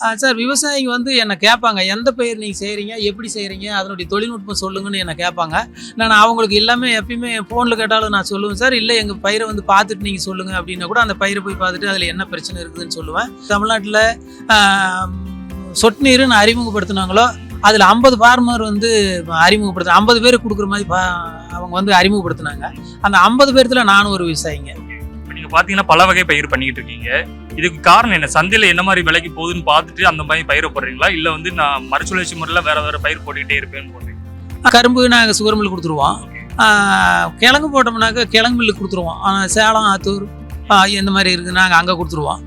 Sir விவசாயிங்க வந்து என்னை கேட்பாங்க எந்த பயிர் நீங்கள் செய்கிறீங்க எப்படி செய்கிறீங்க அதனுடைய தொழில்நுட்பம் சொல்லுங்கன்னு என்னை கேட்பாங்க. நான் அவங்களுக்கு எல்லாமே எப்பயுமே ஃபோனில் கேட்டாலும் நான் சொல்லுவேன் சார் இல்லை எங்கள் பயிரை வந்து பார்த்துட்டு நீங்கள் சொல்லுங்கள் அப்படின்னா கூட அந்த பயிரை போய் பார்த்துட்டு அதில் என்ன பிரச்சனை இருக்குதுன்னு சொல்லுவேன். தமிழ்நாட்டில் சொட்டு நீருன்னு அறிமுகப்படுத்தினாங்களோ அதில் ஐம்பது ஃபார்மர் வந்து அறிமுகப்படுத்த ஐம்பது பேர் கொடுக்குற மாதிரி பா- அவங்க வந்து அறிமுகப்படுத்தினாங்க. அந்த ஐம்பது பேர்த்தில் நானும் ஒரு விவசாயிங்க. இப்போ நீங்க பாத்தீங்கன்னா பல வகை பயிர் பண்ணிக்கிட்டு இருக்கீங்க. இதுக்கு காரணம் என்ன? சந்தையில என்ன மாதிரி விலைக்கு போகுதுன்னு பார்த்துட்டு அந்த மாதிரி பயிரை போடுறீங்களா? இல்ல வந்து நான் மறுசுழற்சி முறையில வேற வேற பயிர் போட்டுக்கிட்டே இருப்பேன்னு போடுறீங்க கரும்பு நாங்கள் சுகர் மில் கொடுத்துருவோம். கிழங்கு போட்டோம்னாக்க கிழங்கு மில்லு கொடுத்துருவோம். ஆனால் சேலம் ஆத்தூர் இந்த மாதிரி இருக்குது. நாங்கள் அங்கே கொடுத்துருவோம்.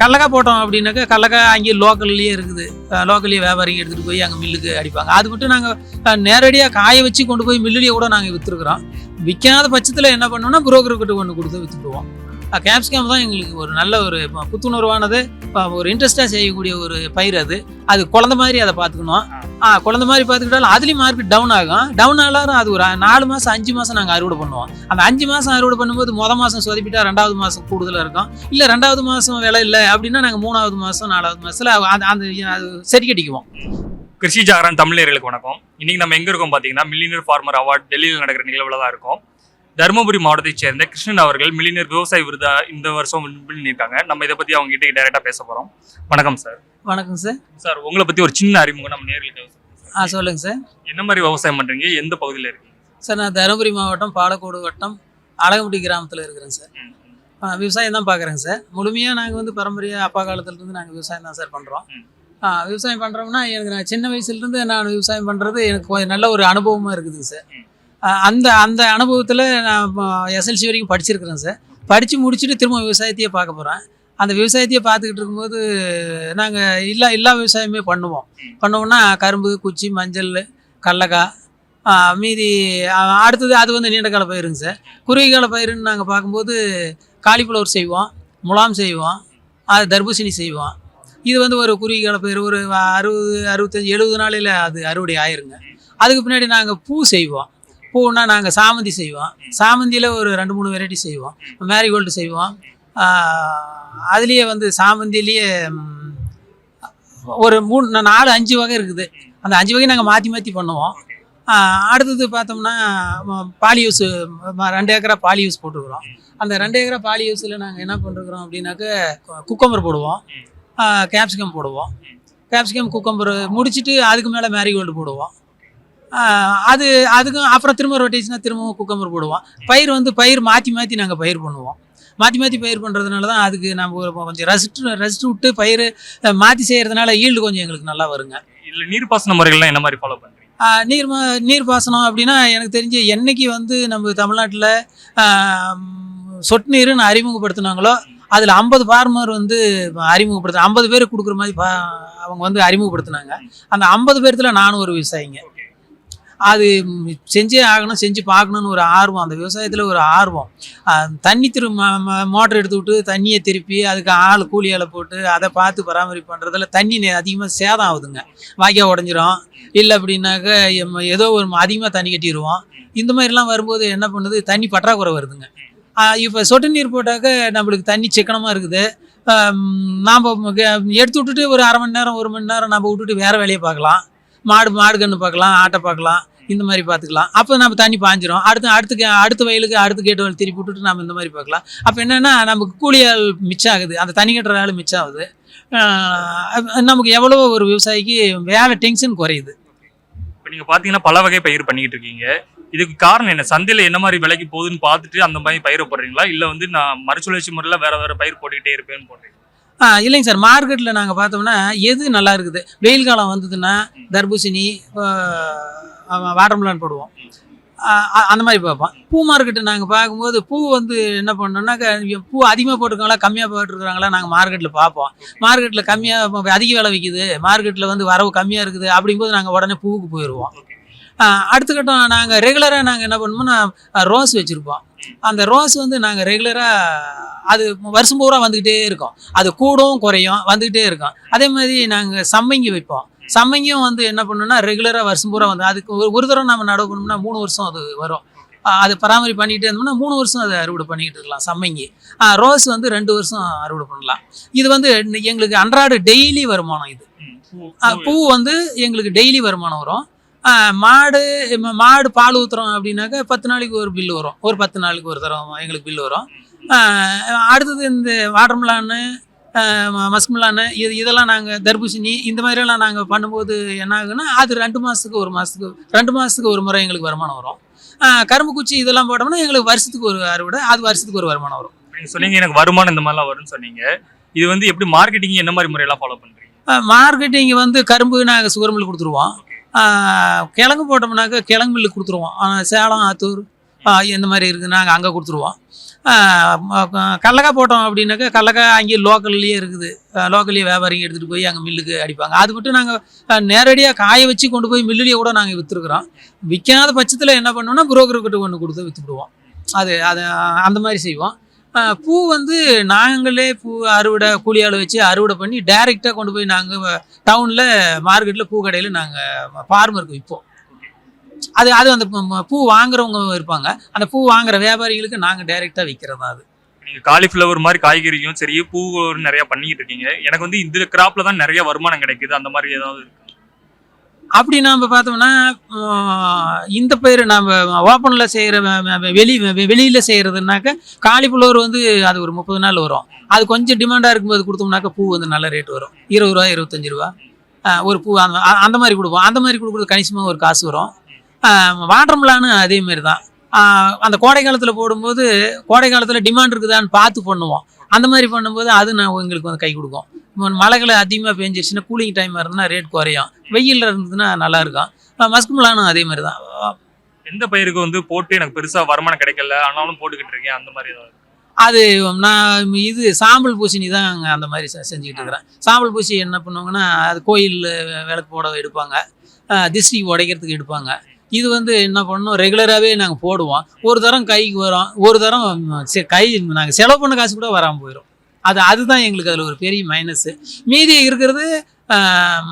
கடலக்காய் போட்டோம் அப்படின்னாக்கா கடலக்காய் அங்கேயே லோக்கல்லையே இருக்குது. லோக்கல்லையே வியாபாரிங்க எடுத்துகிட்டு போய் அங்கே மில்லுக்கு அடிப்பாங்க. அது மட்டும் நாங்கள் நேரடியாக காய வச்சு கொண்டு போய் மில்லுலேயே கூட நாங்கள் விற்றுருக்குறோம் விற்காத பட்சத்தில் என்ன பண்ணோம்னா புரோக்கர்கிட்ட கொண்டு கொடுத்து விற்றுடுவோம் கேப்சிகம் தான் எங்களுக்கு ஒரு நல்ல ஒரு புத்துணர்வானது. ஒரு இன்ட்ரெஸ்டாக செய்யக்கூடிய ஒரு பயிர் அது. அது குழந்த மாதிரி அதை பார்த்துக்கணும். ஆ குழந்த மாதிரி பார்த்துக்கிட்டாலும் அதுலேயும் மார்க்கெட் டவுன் ஆகும். டவுன் ஆனாலும் அது ஒரு நாலு மாதம் அஞ்சு மாதம் நாங்கள் அறுவடை பண்ணுவோம். அந்த அஞ்சு மாதம் அறுவடை பண்ணும்போது மொதல் மாதம் சொதப்பிட்டா ரெண்டாவது மாதம் கூடுதலாக இருக்கும். இல்லை ரெண்டாவது மாதம் விலை இல்லை அப்படின்னா நாங்கள் மூணாவது மாதம் நாலாவது மாதத்தில் அந்த அந்த அது சரி கட்டிக்குவோம். கிருஷி ஜாகரன் தமிழர்களுக்கு வணக்கம். இன்றைக்கி நம்ம எங்கே இருக்கோம் பார்த்தீங்கன்னா மில்லியனர் ஃபார்மர் அவார்ட் டெல்லியில் நடக்கிற நிகழ்வில் தான் இருக்கோம். தருமபுரி மாவட்டத்தைச் சேர்ந்த கிருஷ்ணன் அவர்கள் மில்லினியர் விவசாய விருதா இந்த வருஷம் வின் பண்ணியிருக்காங்க. நம்ம இதை பற்றி அவங்க டேரெக்டாக பேச போகிறோம் வணக்கம் சார் வணக்கம் சார். சார் உங்களை பத்தி ஒரு சின்ன அறிமுகம் நம்ம நேர்களுக்கு ஆ சொல்லுங்கள் சார். என்ன மாதிரி விவசாயம் பண்றீங்க? எந்த பகுதியில் இருக்கீங்க? சார் நான் தருமபுரி மாவட்டம் பாலக்கோடு வட்டம் அழகமுடி கிராமத்தில் இருக்கிறேன் சார். விவசாயம் தான் பார்க்குறேங்க சார். முழுமையாக நாங்கள் வந்து பரம்பரையாக அப்பா காலத்துலேருந்து நாங்கள் விவசாயம் தான் சார் பண்ணுறோம். விவசாயம் பண்ணுறோம்னா எனக்கு நான் சின்ன வயசுலேருந்து நான் விவசாயம் பண்ணுறது எனக்கு கொஞ்சம் நல்ல ஒரு அனுபவமாக இருக்குதுங்க சார். அந்த அந்த அனுபவத்தில் நான் எஸ்எல்சி வரைக்கும் படிச்சிருக்கிறேன் சார். படித்து முடிச்சுட்டு திரும்ப விவசாயத்தையே பார்க்க போகிறேன் அந்த விவசாயத்தையே பார்த்துக்கிட்டு இருக்கும்போது நாங்கள் எல்லா எல்லா விவசாயமே பண்ணுவோம். பண்ணுவோம்னா கரும்பு குச்சி மஞ்சள் கடலக்காய் மீதி அடுத்தது அது வந்து நீண்ட கால பயிருங்க சார். குறுகிய கால பயிருன்னு நாங்கள் பார்க்கும்போது காலிஃப்ளவர் செய்வோம் முலாம் செய்வோம் அது தர்பூசணி செய்வோம். இது வந்து ஒரு குறுகிய கால பயிர் ஒரு அறுபது அறுபத்தஞ்சி எழுபது நாளையில் அது அறுவடை ஆயிருங்க. அதுக்கு பின்னாடி நாங்கள் பூ செய்வோம். பூன்னா நாங்கள் சாமந்தி செய்வோம். சாமந்தியில் ஒரு ரெண்டு மூணு வெரைட்டி செய்வோம். மேரிகோல்டு செய்வோம். அதுலேயே வந்து சாமந்திலேயே ஒரு மூணு நாலு அஞ்சு வகை இருக்குது. அந்த அஞ்சு வகை நாங்கள் மாற்றி மாற்றி பண்ணுவோம். அடுத்தது பார்த்தோம்னா பாலி யூஸ் ரெண்டு ஏக்கரா பாலி யூஸ் போட்டுருக்குறோம். அந்த ரெண்டு ஏக்கரா பாலி யூஸில் நாங்கள் என்ன பண்ணிருக்கிறோம் அப்படின்னாக்க குக்கம்பர் போடுவோம். கேப்சிகம் போடுவோம். கேப்சிகம் குக்கம்பர் முடிச்சுட்டு அதுக்கு மேலே மேரிகோல்டு போடுவோம். அது அதுக்கும் அப்புறம் திரும்ப ரொட்டேஷனாக திரும்பவும் குக்கம்பர் போடுவோம். பயிர் வந்து பயிர் மாற்றி மாற்றி நாங்கள் பயிர் பண்ணுவோம். மாற்றி மாற்றி பயிர் பண்ணுறதுனால தான் அதுக்கு நம்ம கொஞ்சம் ரெஸ்ட் ரெஸ்ட் விட்டு பயிர் மாற்றி செய்கிறதுனால ஈல்டு கொஞ்சம் எங்களுக்கு நல்லா வருங்க. இதுல நீர்ப்பாசன முறைகள்லாம் என்ன மாதிரி ஃபாலோ பண்றீங்க? ஆஹ் நீர் ம நீர் பாசனம் அப்படின்னா எனக்கு தெரிஞ்சு என்னைக்கு வந்து நம்ம தமிழ்நாட்டில் சொட்டு நீருன்னு அறிமுகப்படுத்தினாங்களோ அதில் ஐம்பது ஃபார்மர் வந்து அறிமுகப்படுத்த ஐம்பது பேர் கொடுக்குற மாதிரி அவங்க வந்து அறிமுகப்படுத்தினாங்க. அந்த ஐம்பது பேர்த்தில் நானும் ஒரு விவசாயிங்க. அது செஞ்சே ஆகணும் செஞ்சு பார்க்கணுன்னு ஒரு ஆர்வம். அந்த விவசாயத்தில் ஒரு ஆர்வம். தண்ணி திரு மோட்டர் எடுத்து விட்டு தண்ணியை திருப்பி அதுக்கு ஆள் கூலி ஆளை போட்டு அதை பார்த்து பராமரிப்பு பண்ணுறதுல தண்ணி அதிகமாக சேதம் ஆகுதுங்க. வாய்க்கால் உடஞ்சிரும். இல்லை அப்படின்னாக்க ஏதோ ஒரு அதிகமாக தண்ணி கட்டிடுவோம் இந்த மாதிரிலாம் வரும்போது என்ன பண்ணுது? தண்ணி பற்றாக்குறை வருதுங்க. இப்போ சொட்டு நீர் போட்டாக்க நம்மளுக்கு தண்ணி சிக்கனமாக இருக்குது. நாம் எடுத்து விட்டுட்டு ஒரு அரை மணி நேரம் ஒரு மணி நேரம் நம்ம விட்டுட்டு வேறு வேலையை பார்க்கலாம். மாடு மாடு கன்று பார்க்கலாம் ஆட்டை பார்க்கலாம் இந்த மாதிரி பார்த்துக்கலாம். அப்போ நம்ம தண்ணி பாஞ்சிரும் அடுத்து அடுத்து கே- அடுத்த வயலுக்கு அடுத்த கேட்டு வயல் திருப்பி விட்டுட்டு நம்ம இந்த மாதிரி பார்க்கலாம். அப்போ என்னென்னா நமக்கு கூலி ஆள் மிச்சம் ஆகுது அந்த தண்ணி கட்டுற ஆள் மிச்சம் ஆகுது நமக்கு எவ்வளோ ஒரு விவசாயிக்கு வேலை டென்ஷன் குறையுது. இப்போ நீங்கள் பார்த்தீங்கன்னா பல வகை பயிர் பண்ணிக்கிட்டு இருக்கீங்க. இதுக்கு காரணம் என்ன? சந்தையில் என்ன மாதிரி விலைக்கு போகுதுன்னு பார்த்துட்டு அந்த மாதிரி பயிரை போடுறீங்களா? இல்லை வந்து நான் மறுசுழற்சி முறையில் வேறு வேறு பயிர் போட்டுக்கிட்டே இருப்பேன்னு போடுறீங்க இல்லைங்க சார். மார்க்கெட்டில் நாங்கள் பார்த்தோம்னா எது நல்லா இருக்குது? வெயில் காலம் வந்ததுன்னா தர்பூசணி வாட்டர்மெலன் போடுவோம். அந்த மாதிரி பார்ப்போம். பூ மார்க்கெட்டு நாங்கள் பார்க்கும்போது பூ வந்து என்ன பண்ணோம்னாக்கா இங்க பூ அதிகமாக போட்டிருக்காங்களா கம்மியாக போட்டிருக்காங்களா நாங்கள் மார்க்கெட்டில் பார்ப்போம். மார்க்கெட்டில் கம்மியாக அதிக விலை விற்கிது மார்க்கெட்டில் வந்து வரவு கம்மியாக இருக்குது அப்படிங்கும்போது நாங்கள் உடனே பூவுக்கு போயிடுவோம் அடுத்த கட்டம் நாங்கள் ரெகுலராக நாங்கள் என்ன பண்ணுவோம்னா ரோஸ் வச்சுருப்போம். அந்த ரோஸ் வந்து நாங்கள் ரெகுலராக அது வருஷம் பூரா வந்துக்கிட்டே இருக்கும். அது கூடவும் குறையும் வந்துக்கிட்டே இருக்கும். அதே மாதிரி நாங்கள் சம்மங்கி வைப்போம் சம்மங்கியும் வந்து என்ன பண்ணோம்னா ரெகுலராக வருஷம் பூரா வந்து அதுக்கு ஒரு ஒரு தடவை நம்ம நடவு பண்ணோம்னா மூணு வருஷம் அது வரும். அது பராமரிப்பு பண்ணிக்கிட்டே இருந்தோம்னா மூணு வருஷம் அதை அறுவடை பண்ணிக்கிட்டு இருக்கலாம் சம்மங்கி. ரோஸ் வந்து ரெண்டு வருஷம் அறுவடை பண்ணலாம். இது வந்து எங்களுக்கு அன்றாட டெய்லி வருமானம் இது. பூ- வந்து எங்களுக்கு டெய்லி வருமானம் வரும். மாடு மாடு பால் ஊற்றுறோம் அப்படின்னாக்கா பத்து நாளைக்கு ஒரு பில்லு வரும். ஒரு பத்து நாளைக்கு ஒரு தரம் எங்களுக்கு பில்லு வரும். அடுத்தது இந்த வாட்டர்மிலான்னு மஸ்மிலான்னு இது இதெல்லாம் நாங்கள் தர்பூசணி இந்த மாதிரியெல்லாம் நாங்கள் பண்ணும்போது என்ன ஆகுன்னா அது ரெண்டு மாதத்துக்கு ஒரு மாதத்துக்கு ரெண்டு மாதத்துக்கு ஒரு முறை எங்களுக்கு வருமானம் வரும். கரும்பு குச்சி இதெல்லாம் போட்டோம்னா எங்களுக்கு வருஷத்துக்கு ஒரு அறுவடை அது வருஷத்துக்கு ஒரு வருமானம் வரும். நீங்க சொன்னீங்க எனக்கு வருமானம் இந்த மாதிரிலாம் வரும்னு சொன்னீங்க. இது வந்து எப்படி மார்க்கெட்டிங் என்ன மாதிரி முறையெல்லாம் ஃபாலோ பண்றீங்க? மார்க்கெட்டிங் வந்து கரும்பு நாங்கள் சுகர் மில் கொடுத்துருவோம். கிழங்கு போட்டோம்னாக்கா கிழங்கு மில்லு கொடுத்துருவோம். ஆஹ் சேலம் ஆத்தூர் இந்த மாதிரி இருக்குது. நாங்கள் அங்கே கொடுத்துருவோம். கடலக்காய் போட்டோம் அப்படின்னாக்கா கடலக்காய் அங்கேயே லோக்கல்லையே இருக்குது. லோக்கல்லையே வியாபாரிங்க எடுத்துகிட்டு போய் அங்கே மில்லுக்கு அடிப்பாங்க. அது மட்டும் நாங்கள் நேரடியாக காய வச்சு கொண்டு போய் மில்லுலேயே கூட நாங்கள் விற்றுருக்குறோம் விற்காத பட்சத்தில் என்ன பண்ணுவோம்னா புரோக்கர்கிட்ட ஒன்று கொடுத்து விற்றுடுவோம் அது அது அந்த மாதிரி செய்வோம். பூ வந்து நாங்களே பூ அறுவடை கூலியால் வச்சு அறுவடை பண்ணி டைரெக்டாக கொண்டு போய் நாங்கள் டவுனில் மார்க்கெட்டில் பூ கடையில் நாங்கள் ஃபார்மருக்கு விற்போம் அது அது அந்த பூ- வாங்குறவங்க இருப்பாங்க. அந்த பூ வாங்குற வியாபாரிகளுக்கு நாங்கள் டைரெக்டாக விற்கிறது அது. நீங்க காலிஃப்ளவர் மாதிரி காய்கறியும் சரி பூ நிறைய பண்ணிக்கிட்டு இருக்கீங்க. எனக்கு வந்து இந்த கிராப்ல தான் நிறைய வருமானம் கிடைக்குது. அந்த மாதிரி ஏதாவது? அப்படி நாம் பார்த்தோம்னா இந்த பயிர் நம்ம ஓப்பனில் செய்கிற வெளி வெளியில் செய்கிறதுனாக்க காலிஃப்ளவர் வந்து அது ஒரு முப்பது நாள் வரும். அது கொஞ்சம் டிமாண்டாக இருக்கும்போது கொடுத்தோம்னாக்கா பூ வந்து நல்ல ரேட் வரும். இருபது ரூபா இருபத்தஞ்சி ரூபா ஒரு பூ அந்த அந்த மாதிரி கொடுப்போம். அந்த மாதிரி கொடுக்குறது கணிசமாக ஒரு காசு வரும். வாட்டர் மிலானு அதே மாதிரி தான் அந்த கோடை காலத்தில் போடும்போது கோடை காலத்தில் டிமாண்ட் இருக்குதான்னு பார்த்து பண்ணுவோம். அந்த மாதிரி பண்ணும்போது அது நான் எங்களுக்கு வந்து கை கொடுக்கும். இப்போ மழைகளை அதிகமாக பெஞ்சிருச்சுன்னா கூலிங் டைமாக இருந்ததுன்னா ரேட் குறையும். வெயிலில் இருந்ததுன்னா நல்லா இருக்கும். மஸ்க் மிலானும் அதே மாதிரி தான் எந்த பயிருக்கு வந்து போட்டு எனக்கு பெருசா வருமானம் கிடைக்கல? ஆனாலும் போட்டுக்கிட்டு இருக்கேன். அந்த மாதிரி ஏதாவது? அது நான் இது சாம்பல் பூசணி தான் அங்கே அந்த மாதிரி செஞ்சுக்கிட்டு இருக்கிறேன். சாம்பல் பூசி என்ன பண்ணுவாங்கன்னா அது கோயில் விளக்கு போட எடுப்பாங்க. திஷ்டி உடைக்கிறதுக்கு எடுப்பாங்க. இது வந்து என்ன பண்ணோம் ரெகுலராகவே நாங்கள் போடுவோம். ஒரு தரம் கைக்கு வரும். ஒரு தரம் செ- கை நாங்கள் செலவு பண்ண காசு கூட வராமல் போயிடும் அது அதுதான் எங்களுக்கு அதில் ஒரு பெரிய மைனஸு மீதி இருக்கிறது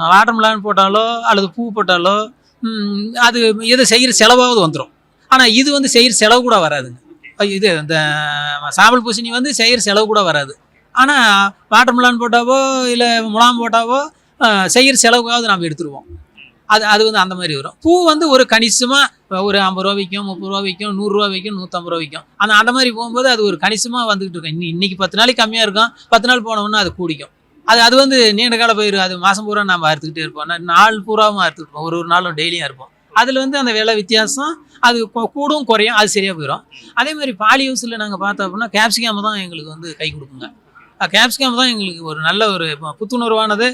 வாட்டர் மிலான் போட்டாலோ அல்லது பூ போட்டாலோ அது எது செய்கிற செலவாவது வந்துடும் ஆனால் இது வந்து செய்கிற செலவு கூட வராதுங்க இது இந்த சாம்பல் பூசணி வந்து செய்கிற செலவு கூட வராது. ஆனால் வாட்டர் மிலான் போட்டாவோ இல்லை முலாம் போட்டாவோ செய்கிற செலவுக்காவது நாம் எடுத்துருவோம். அது அது வந்து அந்த மாதிரி வரும். பூ வந்து ஒரு கணிசமாக ஒரு ஐம்பது ரூபா விற்கும் முப்பது ரூபா விற்கும் நூறுரூவா விற்கும் நூற்றம்பது ரூபா விற்கும் அந்த அந்த மாதிரி போகும்போது அது ஒரு கணிசமாக வந்துகிட்டு இருக்கும். இன்னி இன்னைக்கு பத்து நாளைக்கு கம்மியாக இருக்கும். பத்து நாள் போனோம்னா அது கூடிக்கும். அது அது வந்து நீண்ட கால பயிர் அது மாதம் பூரா நம்ம அறுத்துக்கிட்டே இருப்போம். நாள் பூராவும் அறுத்துக்கிட்டு ஒரு ஒரு நாளும் டெய்லியும் இருப்போம். அதில் வந்து அந்த விலை வித்தியாசம் அது கூடும் குறையும் அது சரியாக போயிடும் அதே மாதிரி பாலி ஹவுஸில் நாங்கள் பார்த்தோம் அப்படின்னா கேப்சிகாம தான் எங்களுக்கு வந்து கை கொடுக்குங்க. கேப்சிகம் தான் எங்களுக்கு ஒரு நல்ல ஒரு புத்துணர்வானது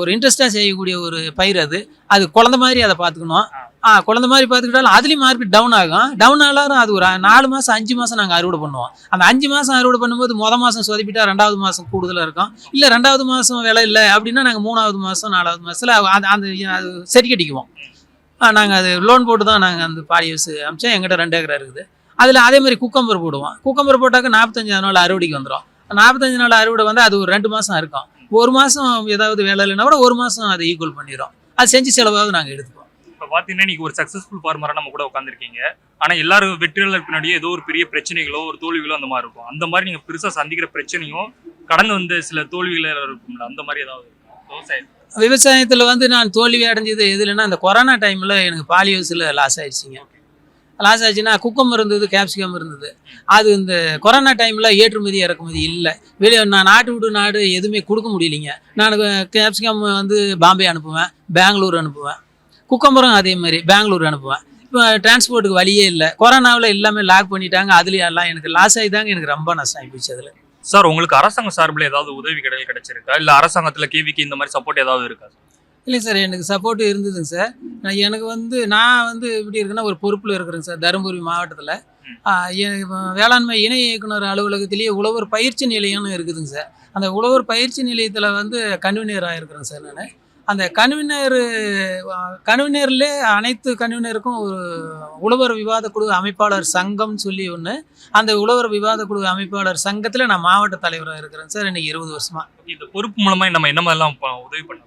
ஒரு இன்ட்ரெஸ்டாக செய்யக்கூடிய ஒரு பயிர் அது. அது குழந்த மாதிரி அதை பார்த்துக்கணும். ஆ. குழந்த மாதிரி பார்த்துக்கிட்டாலும் அதுலேயும் மார்க்கெட் டவுன் ஆகும். டவுன் ஆனாலும் அது ஒரு நாலு மாதம் அஞ்சு மாதம் நாங்கள் அறுவடை பண்ணுவோம். அந்த அஞ்சு மாதம் அறுவடை பண்ணும்போது மொதல் மாதம் சொதப்பிட்டா ரெண்டாவது மாதம் கூடுதலாக இருக்கும். இல்லை ரெண்டாவது மாதம் விலை இல்லை அப்படின்னா நாங்கள் மூணாவது மாதம் நாலாவது மாதத்தில் அந்த அந்த அது சரி கட்டிக்குவோம். நாங்கள் அது லோன் போட்டு தான் நாங்கள் அந்த பாடி ஹவுஸ் அமிச்சா எங்கிட்ட ரெண்டு ஏக்கரா இருக்குது. அதில் அதே மாதிரி குக்கம்பர் போடுவோம். குக்கம்பர் போட்டாக்க நாற்பத்தஞ்சு நாள் அறுவடைக்கு வந்துடும் நாற்பத்தஞ்சு நாள் அறுவடை வந்து அது ஒரு ரெண்டு மாதம் இருக்கும். ஒரு மாதம் ஏதாவது வேலை இல்லைன்னா கூட ஒரு மாதம் அதை ஈக்குவல் பண்ணிடும் அது செஞ்சு செலவாவது நாங்கள் எடுத்துப்போம் இப்ப பாத்தீங்கன்னா நீங்க ஒரு சக்சஸ்ஃபுல் ஃபார்மரா நம்ம கூட உட்காந்துருக்கீங்க ஆனா எல்லாரும் வெற்றியாளர் பின்னாடியே ஏதோ ஒரு பெரிய பிரச்சனைகளோ ஒரு தோல்விகளோ அந்த மாதிரி இருக்கும். அந்த மாதிரி நீங்க பெருசா சந்திக்கிற பிரச்சனையும் கடந்து வந்த சில தோல்விகள இருக்கும்ல அந்த மாதிரி ஏதாவது? விவசாயம். விவசாயத்தில் வந்து நான் தோல்வி அடைஞ்சது எதுலன்னா அந்த கொரோனா டைமில் எனக்கு பாலி ஹவுஸில் லாஸ் ஆயிடுச்சுங்க லாஸ் ஆச்சுன்னா குக்கம் இருந்தது கேப்சிகம் இருந்தது. அது இந்த கொரோனா டைமில் ஏற்றுமதி இறக்குமதி இல்லை. வெளியே நான் நாட்டு விட்டு நாடு எதுவுமே கொடுக்க முடியலைங்க. நான் கேப்சிகம் வந்து பாம்பே அனுப்புவேன் பெங்களூர் அனுப்புவேன். குக்கம்பரம் அதே மாதிரி பெங்களூர் அனுப்புவேன். இப்போ டிரான்ஸ்போர்ட்டுக்கு வழியே இல்லை. கொரோனாவில் எல்லாமே லாக் பண்ணிட்டாங்க. அதுலேயும் எல்லாம் எனக்கு லாஸ் ஆகிதாங்க எனக்கு ரொம்ப நஷ்டம் ஆகி போச்சு அதில். சார் உங்களுக்கு அரசாங்க சார்பில் ஏதாவது உதவி கிடை கிடைச்சிருக்கா? இல்லை அரசாங்கத்தில் கேவிக்கு இந்த மாதிரி சப்போர்ட் ஏதாவது இருக்கா? இல்லை சார் எனக்கு சப்போர்ட் இருந்ததுங்க சார். நான் எனக்கு வந்து நான் வந்து எப்படி இருக்குன்னா ஒரு பொறுப்பில் இருக்கிறேங்க சார் தருமபுரி மாவட்டத்தில். வேளாண்மை இணை இயக்குனர் அலுவலகத்திலேயே உழவர் பயிற்சி நிலையம்னு இருக்குதுங்க சார். அந்த உழவர் பயிற்சி நிலையத்தில் வந்து கன்வீனராக இருக்கிறேன் சார் நான். அந்த கன்வீனர் கன்வீனர்லே அனைத்து கன்வீனருக்கும் ஒரு உழவர் விவாத குழு அமைப்பாளர் சங்கம் சொல்லி ஒன்று அந்த உழவர் விவாத குழு அமைப்பாளர் சங்கத்தில் நான் மாவட்ட தலைவராக இருக்கிறேன் சார் இன்னைக்கு இருபது வருஷமா. இந்த பொறுப்பு மூலமாக நம்ம என்ன மாதிரிலாம் உதவி பண்ணலாம்?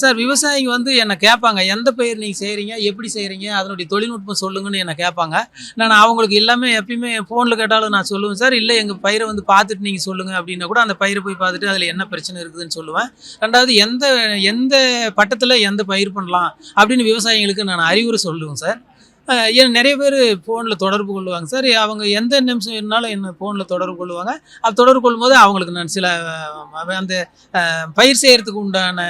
சார் விவசாயிங்க வந்து என்னை கேட்பாங்க எந்த பயிர் நீங்கள் செய்கிறீங்க எப்படி செய்கிறீங்க அதனுடைய தொழில்நுட்பம் சொல்லுங்கன்னு என்னை கேட்பாங்க. நான் அவங்களுக்கு எல்லாமே எப்பயுமே ஃபோனில் கேட்டாலும் நான் சொல்லுவேன் சார் இல்லை எங்கள் பயிரை வந்து பார்த்துட்டு நீங்கள் சொல்லுங்கள் அப்படின்னா கூட அந்த பயிரை போய் பார்த்துட்டு அதில் என்ன பிரச்சனை இருக்குதுன்னு சொல்லுவேன். ரெண்டாவது எந்த எந்த பட்டத்தில் எந்த பயிர் பண்ணலாம்? அப்படின்னு விவசாயிங்களுக்கு நான் அறிவுரை சொல்லுவேன் சார். ஏன்னா ஏன் நிறைய பேர் ஃபோனில் தொடர்பு கொள்வாங்க சார் அவங்க எந்த நிமிஷம் இருந்தாலும் என்ன ஃபோனில் தொடர்பு கொள்ளுவாங்க. அது தொடர்பு கொள்ளும்போது அவங்களுக்கு நான் சில அந்த பயிர் செய்கிறதுக்கு உண்டான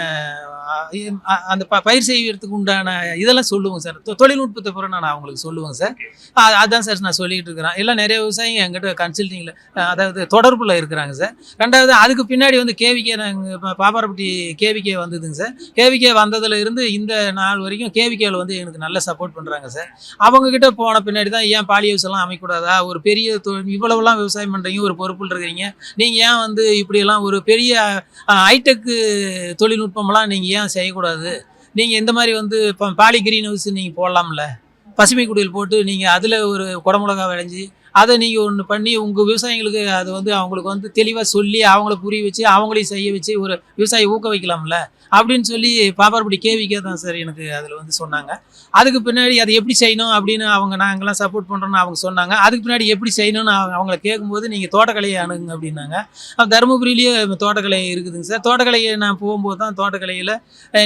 அந்த ப- பயிர் செய்கிறதுக்கு உண்டான இதெல்லாம் சொல்லுவோங்க சார். தொ- தொழில்நுட்பத்தை பூரா நான் அவங்களுக்கு சொல்லுவேங்க சார். அ- அதான் சார் நான் சொல்லிகிட்டு இருக்கிறேன். எல்லாம் நிறைய விவசாயிங்க என்கிட்ட கன்சல்டிங்கில் அதாவது தொடர்பில் இருக்கிறாங்க சார். ரெண்டாவது அதுக்கு பின்னாடி வந்து கேவிகே நாங்கள் பாப்பாரப்பட்டி கேவிகே வந்ததுங்க சார். கேவிகே வந்ததுல இருந்து இந்த நாள் வரைக்கும் கேவிகேவில் வந்து எனக்கு நல்ல சப்போர்ட் பண்ணுறாங்க சார். அவங்க கிட்ட போன பின்னாடி தான் ஏன் பாலி ஹவுஸ் எல்லாம் அமைக்கக்கூடாதா ஒரு பெரிய இவ்வளவுலாம் விவசாயம் பண்ணுறீங்க ஒரு பொறுப்பில் இருக்கிறீங்க. நீங்கள் ஏன் வந்து இப்படியெல்லாம் ஒரு பெரிய ஹைடெக்கு தொழில்நுட்பம்லாம் நீங்கள் ஏன் செய்யக்கூடாது? நீங்கள் இந்த மாதிரி வந்து இப்போ பாலி கிரீன் ஹவுஸ் நீங்கள் போடலாம்ல. பசுமை குடியில் போட்டு நீங்கள் அதில் ஒரு குடமிளகா விளைஞ்சி அதை நீங்கள் ஒன்று பண்ணி உங்கள் விவசாயிங்களுக்கு அது வந்து அவங்களுக்கு வந்து தெளிவாக சொல்லி அவங்கள புரிய வச்சு அவங்களையும் செய்ய வச்சு ஒரு விவசாயி ஊக்க வைக்கலாம்ல அப்படின்னு சொல்லி பாப்பார்படி கேவிக்கே தான் சார் எனக்கு அதில் வந்து சொன்னாங்க. அதுக்கு பின்னாடி அதை எப்படி செய்யணும் அப்படின்னு அவங்க நாங்களாம் சப்போர்ட் பண்ணுறோன்னு அவங்க சொன்னாங்க. அதுக்கு பின்னாடி எப்படி செய்யணும்னு அவங்க அவங்கள கேட்கும்போது நீங்கள் தோட்டக்கலையை அணுகுங்க அப்படின்னாங்க. தருமபுரியிலேயே தோட்டக்கலை இருக்குதுங்க சார். தோட்டக்கலையை நான் போகும்போது தான் தோட்டக்கலையில்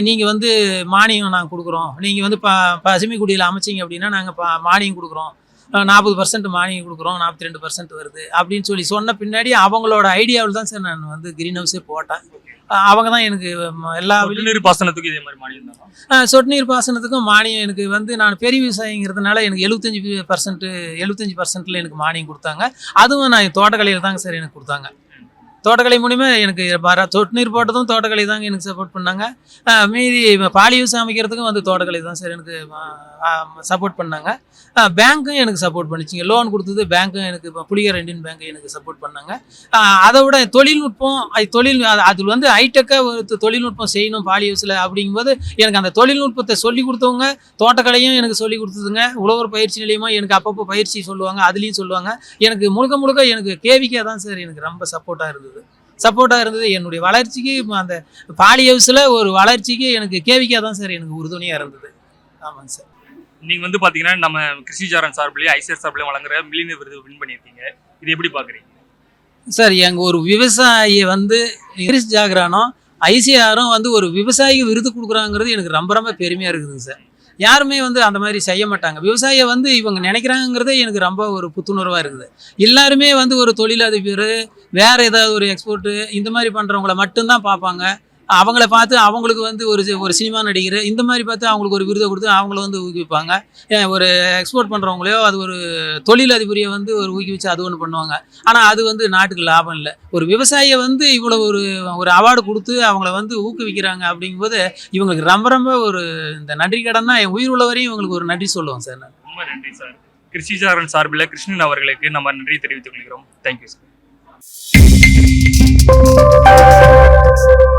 நீங்கள் வந்து மானியம் நாங்கள் கொடுக்குறோம். நீங்கள் வந்து ப பசுமைக்குடியில் அமைச்சிங்க அப்படின்னா நாங்கள் பா மானியம் கொடுக்குறோம். நாற்பது பர்சன்ட் மானியம் கொடுக்குறோம் நாற்பத்தி ரெண்டு பர்சன்ட் வருது அப்படின்னு சொல்லி சொன்ன பின்னாடி அவங்களோட ஐடியாவில் தான் சார் நான் வந்து கிரீன் ஹவுஸே போட்டேன். அவங்க தான் எனக்கு எல்லா நீர் பாசனத்துக்கு இதே மாதிரி மானியம் சொட்டு நீர் பாசனத்துக்கும் மானியம் எனக்கு வந்து நான் பெரிய விவசாயிங்கிறதுனால எனக்கு எழுபத்தஞ்சி பர்சன்ட் எழுபத்தஞ்சி பர்சன்ட்டில் எனக்கு மானியம் கொடுத்தாங்க. அதுவும் நான் தோட்டக்கலையில் தாங்க சார் எனக்கு கொடுத்தாங்க. தோட்டக்கலை மூலிமா எனக்கு வர சொட்டு நீர் போட்டதும் தோட்டக்கலை தாங்க எனக்கு சப்போர்ட் பண்ணாங்க. மீதி பாலி யூஸ் அமைக்கிறதுக்கும் வந்து தோட்டக்கலை தான் சார் எனக்கு சப்போர்ட் பண்ணாங்க. பேங்க்கும் எனக்கு சப்போர்ட் பண்ணிச்சிங்க. லோன் கொடுத்தது பேங்க்கும் எனக்கு இப்போ புளிகர் இண்டியன் பேங்க் எனக்கு சப்போர்ட் பண்ணாங்க. அதை விட தொழில்நுட்பம் தொழில் அது- அதில் வந்து ஹைடெக்காக ஒரு தொழில்நுட்பம் செய்யணும் பாலி அப்படிங்கும்போது எனக்கு அந்த தொழில்நுட்பத்தை சொல்லி கொடுத்தவங்க தோட்டக்கலையும் எனக்கு சொல்லி கொடுத்ததுங்க. உழவர் பயிற்சி நிலையமாக எனக்கு அப்பப்போ பயிற்சி சொல்லுவாங்க அதுலேயும் சொல்லுவாங்க. எனக்கு முழுக்க முழுக்க எனக்கு கேவிக்கே தான் சார் எனக்கு ரொம்ப சப்போர்ட்டாக இருந்தது. சப்போர்ட்டாக இருந்தது. என்னுடைய வளர்ச்சிக்கு அந்த பாலி ஹவுஸில் ஒரு வளர்ச்சிக்கு எனக்கு கேவிக்கே தான் சார் எனக்கு உறுதுணையாக இருந்தது. ஆமாங்க சார் நீங்க வந்து பாத்தீங்கன்னா நம்ம கிருஷிஜாரன் சார்பிலேயே ஐசிஆர் சார்பிலேயே வழங்குற மில்லியனர் விருது வின் பண்ணியிருக்கீங்க. இது எப்படி பாக்குறீங்க? சார் எங்கள் ஒரு விவசாயி வந்து கிரிஸ் ஜாகரானும் ஐசிஆரும் வந்து ஒரு விவசாயிக்கு விருது கொடுக்குறாங்கிறது எனக்கு ரொம்ப ரொம்ப பெருமையாக இருக்குதுங்க சார் யாருமே வந்து அந்த மாதிரி செய்ய மாட்டாங்க. விவசாயியை வந்து இவங்க நினைக்கிறாங்கிறதே எனக்கு ரொம்ப ஒரு புத்துணர்வாக இருக்குது எல்லாருமே வந்து ஒரு தொழிலதிபர் வேறு ஏதாவது ஒரு எக்ஸ்போர்ட்டு இந்த மாதிரி பண்ணுறவங்கள மட்டும்தான் பார்ப்பாங்க. அவங்கள பார்த்து அவங்களுக்கு வந்து ஒரு சி- ஒரு சினிமா நடிகர் இந்த மாதிரி பார்த்து அவங்களுக்கு ஒரு விருதை கொடுத்து அவங்கள வந்து ஊக்குவிப்பாங்க. ஒரு எக்ஸ்போர்ட் பண்ணுறவங்களையோ அது ஒரு தொழிலதிபரியை வந்து ஒரு ஊக்குவிச்சு அது ஒன்று பண்ணுவாங்க. ஆனால் அது வந்து நாட்டுக்கு லாபம் இல்லை. ஒரு விவசாயியை வந்து இவ்வளோ ஒரு ஒரு அவார்டு கொடுத்து அவங்கள வந்து ஊக்குவிக்கிறாங்க அப்படிங்கும்போது இவங்களுக்கு ரொம்ப ரொம்ப ஒரு இந்த நன்றி கடன் தான் என் உயிர் உள்ளவரையும் இவங்களுக்கு ஒரு நன்றி சொல்லுவோம் சார் நான். ரொம்ப நன்றி சார். கிருஷிசாரன் சார்பில் கிருஷ்ணன் அவர்களுக்கு நம்ம நன்றி தெரிவித்துக் கொள்கிறோம். Thank you sir Thank you.